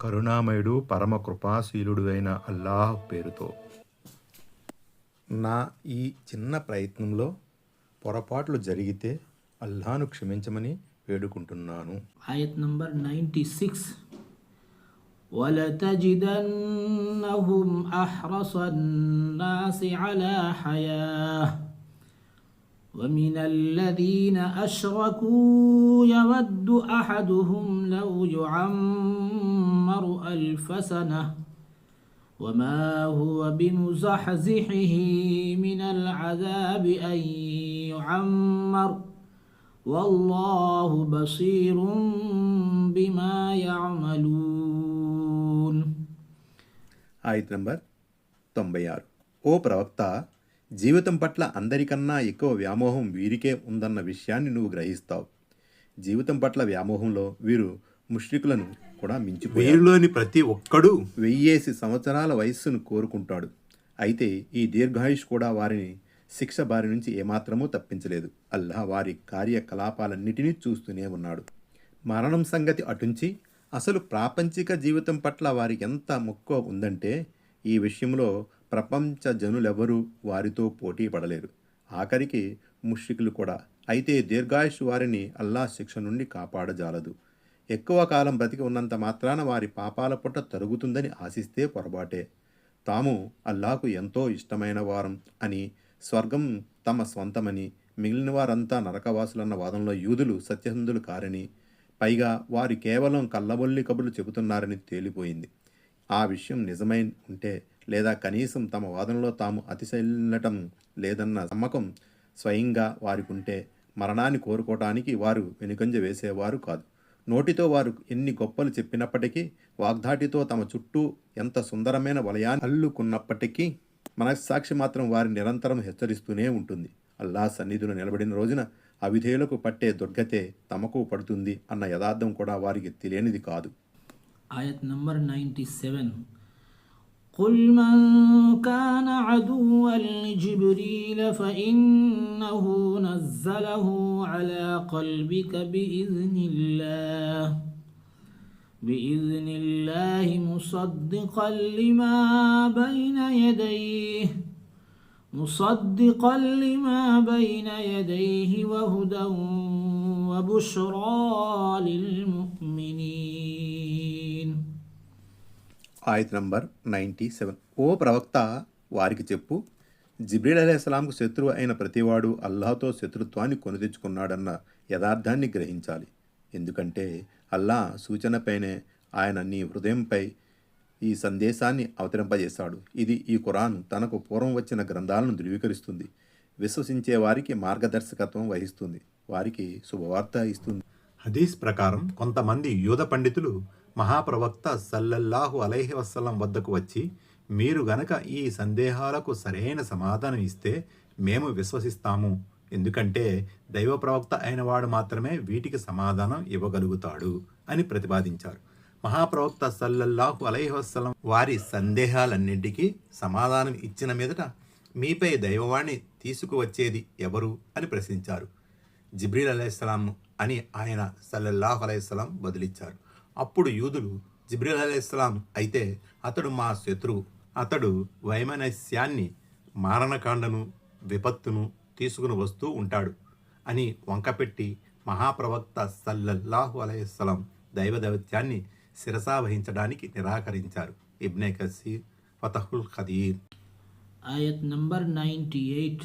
కరుణామయుడు పరమ కృపాశీలుడు అయిన అల్లాహ్ పేరుతో నా ఈ చిన్న ప్రయత్నంలో పొరపాట్లు జరిగితే అల్లాను క్షమించమని వేడుకుంటున్నాను ayat number 96 ولتجدنهم احرص الناس على حياه ومن الذين اشركوا يود احدهم لو يعمر الف سنه وما هو بمزحزحه من العذاب ان يعمر والله بصير بما يعملون ఆయత్ నంబర్ తొంభై ఆరు ఓ ప్రవక్త జీవితం పట్ల అందరికన్నా ఎక్కువ వ్యామోహం వీరికే ఉందన్న విషయాన్ని నువ్వు గ్రహిస్తావు. జీవితం పట్ల వ్యామోహంలో వీరు ముష్రికులను కూడా మించిపోయారు. వీరిలోని ప్రతి ఒక్కడూ వెయ్యేసి సంవత్సరాల వయస్సును కోరుకుంటాడు. అయితే ఈ దీర్ఘాయుష్ కూడా వారిని శిక్ష బారి నుంచి ఏమాత్రమూ తప్పించలేదు. అల్లాహ్ వారి కార్యకలాపాలన్నిటినీ చూస్తూనే ఉన్నాడు. మరణం సంగతి అటుంచి అసలు ప్రాపంచిక జీవితం పట్ల వారికి ఎంత మక్కువ ఉందంటే ఈ విషయంలో ప్రపంచ జనులెవరూ వారితో పోటీ పడలేరు ఆఖరికి ముష్రికులు కూడా. అయితే దీర్ఘాయుష్ వారిని అల్లా శిక్ష నుండి కాపాడజాలదు. ఎక్కువ కాలం బ్రతికి ఉన్నంత మాత్రాన వారి పాపాల పుట్ట తరుగుతుందని ఆశిస్తే పొరపాటే. తాము అల్లాకు ఎంతో ఇష్టమైన వారం అని స్వర్గం తమ స్వంతమని మిగిలిన వారంతా నరకవాసులన్న వాదంలో యూదులు సత్యసంధులు కారని పైగా వారు కేవలం కళ్ళబొల్లి కబుర్లు చెబుతున్నారని తేలిపోయింది. ఆ విషయం నిజమై ఉంటే లేదా కనీసం తమ వాదనలో తాము అతిశైలటం లేదన్న నమ్మకం స్వయంగా వారికుంటే మరణాన్ని కోరుకోవటానికి వారు వెనుకంజ వేసేవారు కాదు. నోటితో వారు ఎన్ని గొప్పలు చెప్పినప్పటికీ వాగ్దాటితో తమ చుట్టూ ఎంత సుందరమైన వలయాన్ని అల్లుకున్నప్పటికీ మనస్సాక్షి మాత్రం వారి నిరంతరం హెచ్చరిస్తూనే ఉంటుంది. అల్లా సన్నిధులు నిలబడిన రోజున అవిధేయులకు పట్టే దుర్గతే తమకు పడుతుంది అన్న యథార్థం కూడా వారికి తెలియనిది కాదు. ఆయత్ నంబర్ నైంటీ సెవెన్ قل من كان عدوا لجبريل فإنه نزله على قلبك بإذن الله بإذن الله مصدقا لما بين يديه مصدقا لما بين يديه وهدى وبشرى للمؤمنين ఆయత్ నంబర్ నైంటీ సెవెన్. ఓ ప్రవక్త వారికి చెప్పు జిబ్రీల్ అలైహిస్సలాంకు శత్రువు అయిన ప్రతివాడు అల్లాహతో శత్రుత్వాన్ని కొని తెచ్చుకున్నాడన్న యథార్థాన్ని గ్రహించాలి. ఎందుకంటే అల్లా సూచనపైనే ఆయన నీ హృదయంపై ఈ సందేశాన్ని అవతరింపజేశాడు. ఇది ఈ ఖురాన్ తనకు పూర్వం వచ్చిన గ్రంథాలను ధృవీకరిస్తుంది. విశ్వసించే వారికి మార్గదర్శకత్వం వహిస్తుంది. వారికి శుభవార్త ఇస్తుంది. హదీస్ ప్రకారం కొంతమంది యూద పండితులు మహాప్రవక్త సల్లల్లాహు అలైహి వసల్లం వద్దకు వచ్చి మీరు గనక ఈ సందేహాలకు సరైన సమాధానం ఇస్తే మేము విశ్వసిస్తాము. ఎందుకంటే దైవ ప్రవక్త అయిన వాడు మాత్రమే వీటికి సమాధానం ఇవ్వగలుగుతాడు అని ప్రతిపాదించారు. మహాప్రవక్త సల్లల్లాహు అలైహి వారి సందేహాలన్నింటికీ సమాధానం ఇచ్చిన మీదట మీపై దైవవాణ్ణి తీసుకువచ్చేది ఎవరు అని ప్రశ్నించారు. జిబ్రీల్ అలైహిస్సలాం అని ఆయన సల్లల్లాహు అలైహిస్సలాం బదిలిచ్చారు. అప్పుడు యూదులు జిబ్రిల్ అలీ ఇస్లాం అయితే అతడు మా శత్రువు. అతడు వైమనస్యాన్ని మారణకాండను విపత్తును తీసుకుని వస్తూ ఉంటాడు అని వంకపెట్టి మహాప్రవక్త సల్లల్లాహు అలైస్లాం దైవ దైవత్యాన్ని శిరసావహించడానికి నిరాకరించారు. ఇబ్నే కసీర్ ఫతహుల్ ఖదీర్. ఆయత్ నంబర్ నైంటీ ఎయిట్.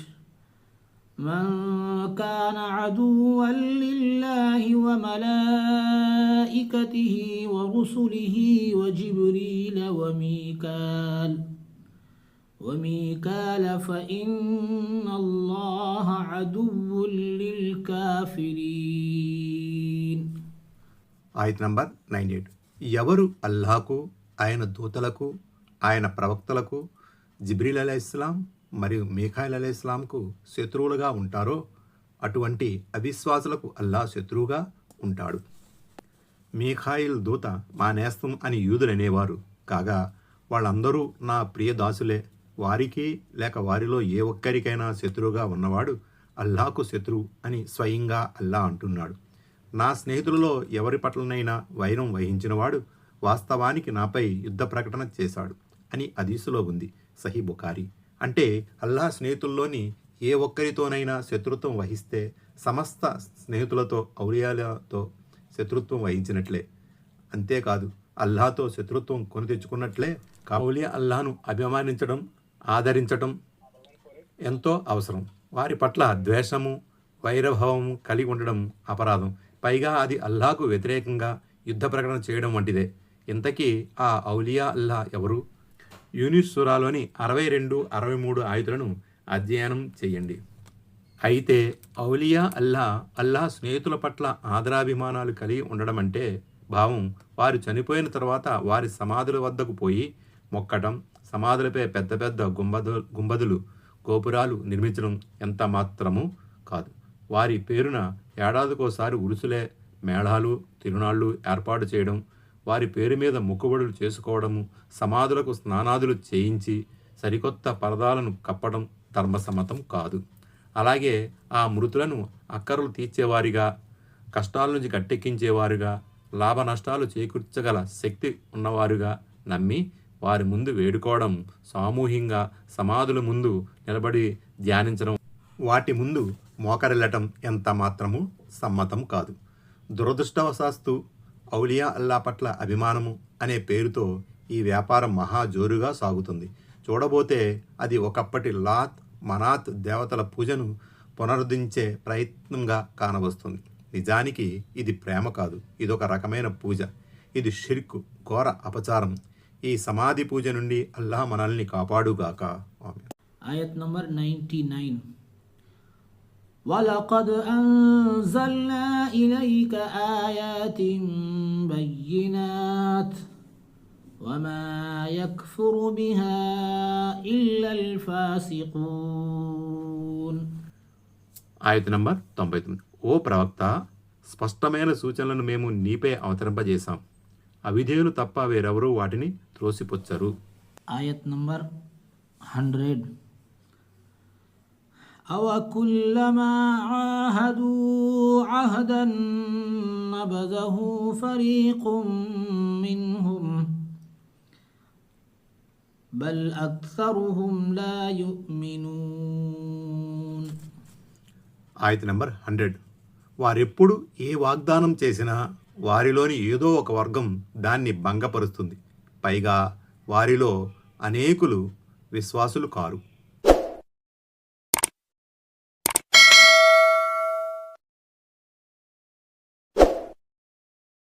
كان عدوا لله وملائكته ورسله وجبريل وميكال وميكال فإن الله عدو للكافرين ఆయత్ నంబర్ నైన్ ఎయిట్ ఎవరు అల్లాహకు ఆయన దూతలకు ఆయన ప్రవక్తలకు జిబ్రీల్ అలైహిస్లాం మరియు మీఖాయిల్ అలైహిస్లాంకు శత్రువులుగా ఉంటారో అటువంటి అవిశ్వాసులకు అల్లా శత్రువుగా ఉంటాడు. మీఖాయిల్ దూత మా నేస్తం అని యూదులు అనేవారు. కాగా వాళ్ళందరూ నా ప్రియ దాసులే. వారికి లేక వారిలో ఏ ఒక్కరికైనా శత్రువుగా ఉన్నవాడు అల్లాకు శత్రువు అని స్వయంగా అల్లా అంటున్నాడు. నా స్నేహితులలో ఎవరి పట్లనైనా వైరం వహించినవాడు వాస్తవానికి నాపై యుద్ధ ప్రకటన చేశాడు అని అదీసులో ఉంది. సహీ బుఖారి. అంటే అల్లాహ్ స్నేహితుల్లోని ఏ ఒక్కరితోనైనా శత్రుత్వం వహిస్తే సమస్త స్నేహితులతో ఔలియాలతో శత్రుత్వం వహించినట్లే. అంతేకాదు అల్లాతో శత్రుత్వం కొని తెచ్చుకున్నట్లే కౌలియా అల్లాను అభిమానించడం ఆదరించడం ఎంతో అవసరం. వారి పట్ల ద్వేషము వైరభావము కలిగి ఉండడం అపరాధం. పైగా అది అల్లాకు వ్యతిరేకంగా యుద్ధ ప్రకటన చేయడం వంటిదే. ఇంతకీ ఆ ఔలియా అల్లా ఎవరు? యూనిస్ సురాలోని అరవై రెండు అరవై మూడు ఆయుధులను అధ్యయనం చేయండి. అయితే ఔలియా అల్లా అల్లా స్నేహితుల పట్ల ఆదరాభిమానాలు కలిగి ఉండడం అంటే భావం వారు చనిపోయిన తర్వాత వారి సమాధుల వద్దకు పోయి మొక్కటం సమాధులపై పెద్ద పెద్ద గుంబదు గుంబదులు గోపురాలు నిర్మించడం ఎంత మాత్రము కాదు. వారి పేరున ఏడాదికోసారి ఉరుసులే మేళాలు తిరునాళ్ళు ఏర్పాటు చేయడం వారి పేరు మీద మొక్కుబడులు చేసుకోవడము సమాధులకు స్నానాదులు చేయించి సరికొత్త పరదాలను కప్పడం ధర్మసమ్మతం కాదు. అలాగే ఆ మృతులను అక్కరలు తీర్చేవారిగా కష్టాల నుంచి గట్టెక్కించేవారుగా లాభ నష్టాలు చేకూర్చగల శక్తి ఉన్నవారుగా నమ్మి వారి ముందు వేడుకోవడం సామూహికంగా సమాధుల ముందు నిలబడి ధ్యానించడం వాటి ముందు మోకరిల్లటం ఎంత మాత్రము సమ్మతం కాదు. దురదృష్టవశాస్తు ఔలియా అల్లా పట్ల అభిమానము అనే పేరుతో ఈ వ్యాపారం మహా జోరుగా సాగుతుంది. చూడబోతే అది ఒకప్పటి లాత్ మనాత్ దేవతల పూజను పునరుద్ధరించే ప్రయత్నంగా కానవస్తుంది నిజానికి ఇది ప్రేమ కాదు ఇదొక రకమైన పూజ ఇది షిర్కు ఘోర అపచారం ఈ సమాధి పూజ నుండి అల్లాహ్ మనల్ని కాపాడుగాక ఆమేన్. Ayat number 99 ولقد أنزلنا إليك آيات بينات وما يكفر بها إلا الفاسقون ఆయత నంబర్ తొంభై తొమ్మిది ఓ ప్రవక్త స్పష్టమైన సూచనలను మేము నీపై అవతరింపజేశాం అవిధేయులు తప్ప వేరెవరూ వాటిని త్రోసిపుచ్చరు Ayat number 100 أوكلما عاهدوا عهدا نبذه فريق منهم بل أكثرهم لا يؤمنون ఆయత నంబర్ హండ్రెడ్ వారెప్పుడు ఏ వాగ్దానం చేసినా వారిలోని ఏదో ఒక వర్గం దాన్ని భంగపరుస్తుంది పైగా వారిలో అనేకులు విశ్వాసులు కారు